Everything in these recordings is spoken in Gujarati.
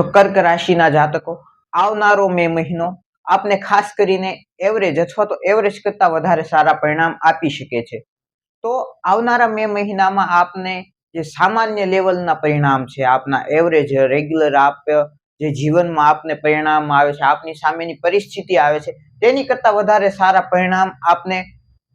તો કર્ક રાશિના જાતકો, આવનારો મે મહિનો આપને ખાસ કરીને એવરેજ અથવા તો એવરેજ કરતાં વધારે સારા પરિણામ આપી શકે છે. તો આવનારા મે મહિનામાં આપને જે સામાન્ય લેવલના પરિણામ છે, આપના એવરેજ રેગ્યુલર આપ જે જીવનમાં આપને પરિણામ આવે છે, આપની સામેની પરિસ્થિતિ આવે છે, તેની કરતાં વધારે સારા પરિણામ આપને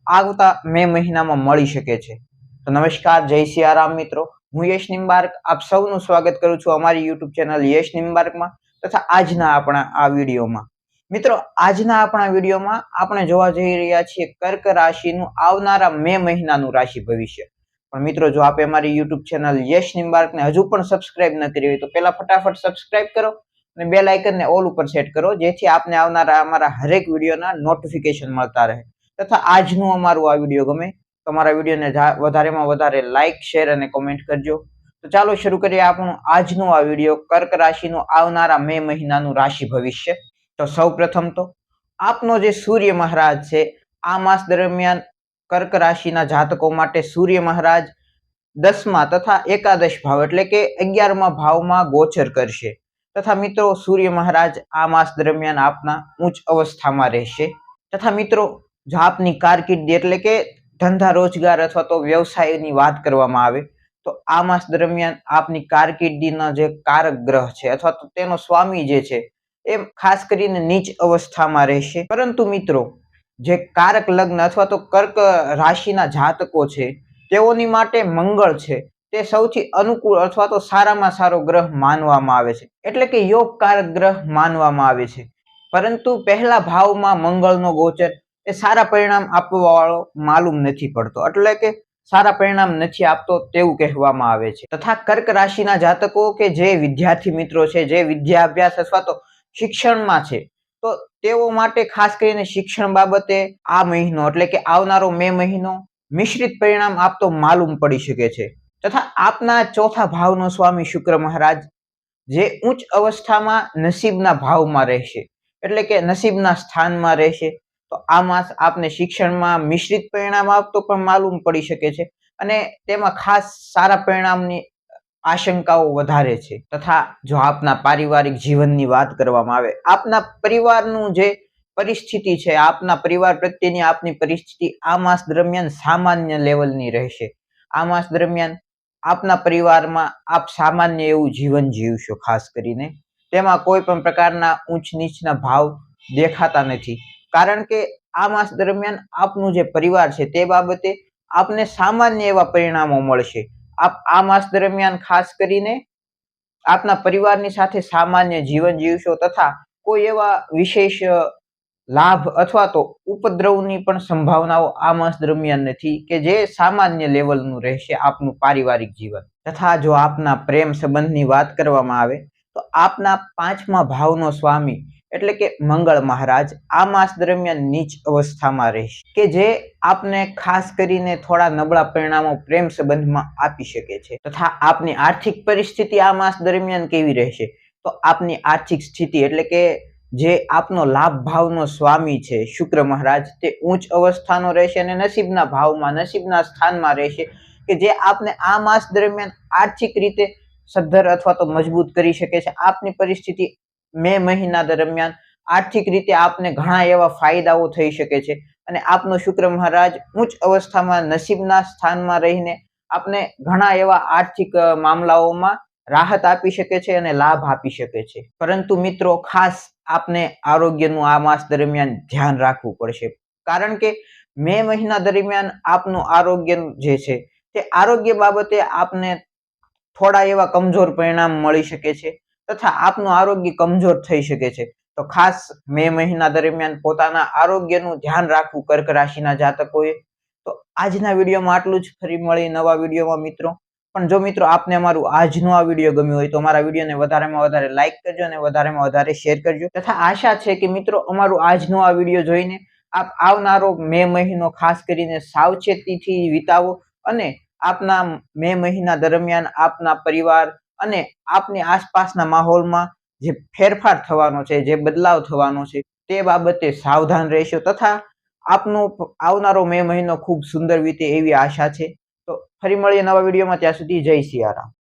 આવતા મે મહિનામાં મળી શકે છે. તો નમસ્કાર, જય સિયારામ મિત્રો. હું યશ નિમ્બાર્ક આપ સૌનું સ્વાગત કરું છું અમારી યુટ્યુબ ચેનલ યશ નિમ્બાર્કમાં તથા આજના આપણા આ વિડીયોમાં. મિત્રો, આજના આપણા વિડીયોમાં આપણે જોવા જઈ રહ્યા છીએ કર્ક રાશિનું આવનારા મે મહિનાનું રાશિ ભવિષ્ય. પણ મિત્રો, જો આપે અમારી યુટ્યુબ ચેનલ યશ નિમ્બાર્કને હજુ પણ સબસ્ક્રાઇબ ન કરી તો પહેલા ફટાફટ સબસ્ક્રાઇબ કરો અને બે લાઇકનને ઓલ ઉપર સેટ કરો, જેથી આપને આવનારા અમારા હરેક વિડીયોના નોટિફિકેશન મળતા રહે. તથા આજનું અમારું આ વીડિયો ગમે તો અમારા વિડીયોને વધારેમાં વધારે લાઇક શેર અને કોમેન્ટ કરજો. તો ચાલો શરૂ કરીએ આપણું આજનું આ વીડિયો. કર્ક રાશિનું આવનારા મે મહિનાનું રાશિ ભવિષ્ય. તો સૌ પ્રથમ તો, આપનો જે સૂર્ય મહારાજ છે, આ માસ દરમિયાન કર્ક રાશિના જાતકો માટે સૂર્ય મહારાજ દસમા તથા એકાદશ ભાવ એટલે કે અગિયારમા ભાવમાં ગોચર કરશે. તથા મિત્રો, સૂર્ય મહારાજ આ માસ દરમિયાન આપના ઉચ્ચ અવસ્થામાં રહેશે. તથા મિત્રો જાપની કારકિર્દી એટલે કે ધંધા રોજગાર અથવા તો વ્યવસાયની વાત કરવામાં આવે, તો આ માસ દરમિયાન આપની કારકિર્દીના જે કારક ગ્રહ છે અથવા તો તેનો સ્વામી જે છે એ ખાસ કરીને નીચ અવસ્થામાં રહેશે. પરંતુ મિત્રો, જે કારક લગ્ન અથવા તો કર્ક રાશિના જાતકો છે, તેઓની માટે મંગળ છે. તે સૌથી અનુકૂળ અથવા તો સારામાં સારો ગ્રહ માનવામાં આવે છે. એટલે કે યોગકારક ગ્રહ માનવામાં આવે છે. પરંતુ પહેલા ભાવમાં મંગળનો ગોચર એ સારા પરિણામ આપવા વાળો માલુમ નથી પડતો. એટલે કે સારા પરિણામ નથી આપતો તેવું કહેવામાં આવે છે. તથા કર્ક રાશિના જાતકો કે જે વિદ્યાર્થી મિત્રો છે, જે વિદ્યાભ્યાસ અથવા તો શિક્ષણમાં છે, તો તેઓ માટે ખાસ કરીને શિક્ષણ બાબતે આ મહિનો એટલે કે આવનારો મે મહિનો મિશ્રિત પરિણામ આપતો માલુમ પડી શકે છે. તથા આપના ચોથા ભાવનો સ્વામી શુક્ર મહારાજ જે ઉચ્ચ અવસ્થામાં નસીબના ભાવમાં રહેશે. એટલે કે નસીબના સ્થાનમાં રહેશે. તો આ માસ આપને શિક્ષણમાં મિશ્રિત પરિણામ આપતો પણ માલુમ પડી શકે છે અને તેમાં ખાસ સારા પરિણામની આશંકાઓ વધારે છે. તથા જો આપના પારિવારિક જીવનની વાત કરવામાં આવે, આપના પરિવારનું જે પરિસ્થિતિ છે, આપના પરિવાર પ્રત્યેની આપની પરિસ્થિતિ આ માસ દરમિયાન સામાન્ય લેવલની રહેશે. આ માસ દરમિયાન આપના પરિવારમાં આપ સામાન્ય એવું જીવન જીવશો ખાસ કરીને. તેમાં કોઈ પણ પ્રકારના ઊંચ નીચના ભાવ દેખાતા નથી. કારણ કે આ માસ દરમિયાન આપનું જે પરિવાર છે તે બાબતે આપને સામાન્ય એવા પરિણામો મળશે. આપ આ માસ દરમિયાન ખાસ કરીને આપના પરિવારની સાથે સામાન્ય જીવન જીવશો તથા કોઈ એવા વિશેષ લાભ અથવા તો ઉપદ્રવની પણ સંભાવનાઓ આ માસ દરમિયાન નથી કે જે સામાન્ય લેવલનું રહેશે આપનું પારિવારિક જીવન. તથા જો આપના પ્રેમ સંબંધની વાત કરવામાં આવે તો આપના પાંચમા ભાવનો સ્વામી એટલે કે મંગળ મહારાજ આ માસ દરમિયાન નીચ અવસ્થામાં રહેશે કે જે આપને ખાસ કરીને થોડા નબળા પરિણામો પ્રેમ સંબંધમાં આપી શકે છે તથા આપની આર્થિક પરિસ્થિતિ આ માસ દરમિયાન કેવી રહેશે? તો આપની આર્થિક સ્થિતિ એટલે કે જે આપનો લાભ ભાવનો સ્વામી છે શુક્ર મહારાજ તે ઉચ્ચ અવસ્થાનો રહેશે અને નસીબના ભાવમાં, નસીબના સ્થાનમાં રહેશે કે જે આપને આ માસ દરમિયાન આર્થિક રીતે સદ્ધર અથવા તો મજબૂત કરી શકે છે. આપની પરિસ્થિતિ મે મહિના દરમિયાન આર્થિક રીતે આપને ઘણા એવા ફાયદાઓ થઈ શકે છે. અને આપનો શુક્ર મહારાજ ઉચ્ચ અવસ્થામાં નસીબના સ્થાનમાં રહીને આપને ઘણા એવા આર્થિક મામલાઓમાં રાહત આપી શકે છે અને લાભ આપી શકે છે. પરંતુ મિત્રો, ખાસ આપને આરોગ્યનું આ માસ દરમિયાન ધ્યાન રાખવું પડશે. કારણ કે મે મહિના દરમિયાન આપનું આરોગ્ય જે છે તે આરોગ્ય બાબતે આપને થોડા એવા કમજોર પરિણામ મળી શકે છે તથા આપનું આરોગ્ય કમજોર થઈ શકે છે. તો ખાસ મે મહિના દરમિયાન પોતાના આરોગ્યનું ધ્યાન રાખવું કર્ક રાશિના જાતકોએ. તો આજના વિડીયોમાં આટલું જ. ફરી મળી નવા વિડીયોમાં મિત્રો. પણ જો મિત્રો આપને અમારું આજનો આ વીડિયો ગમ્યો હોય તો અમારા વિડીયોને વધારેમાં વધારે લાઇક કરજો અને વધારેમાં વધારે શેર કરજો. તથા આશા છે કે મિત્રો અમારું આજનો આ વીડિયો જોઈને આપ આવનારો મે મહિનો ખાસ કરીને સાવચેતીથી વિતાવો અને આપના મે મહિના દરમિયાન આપના પરિવાર અને આપની આસપાસના માહોલમાં જે ફેરફાર થવાનો છે, જે બદલાવ થવાનો છે, તે બાબતે સાવધાન રહેશો તથા આપનો આવનારો મે મહિનો ખૂબ સુંદર વીતે એવી આશા છે. તો ફરી મળીએ નવા વિડીયોમાં. ત્યાં સુધી જય સિયારામ.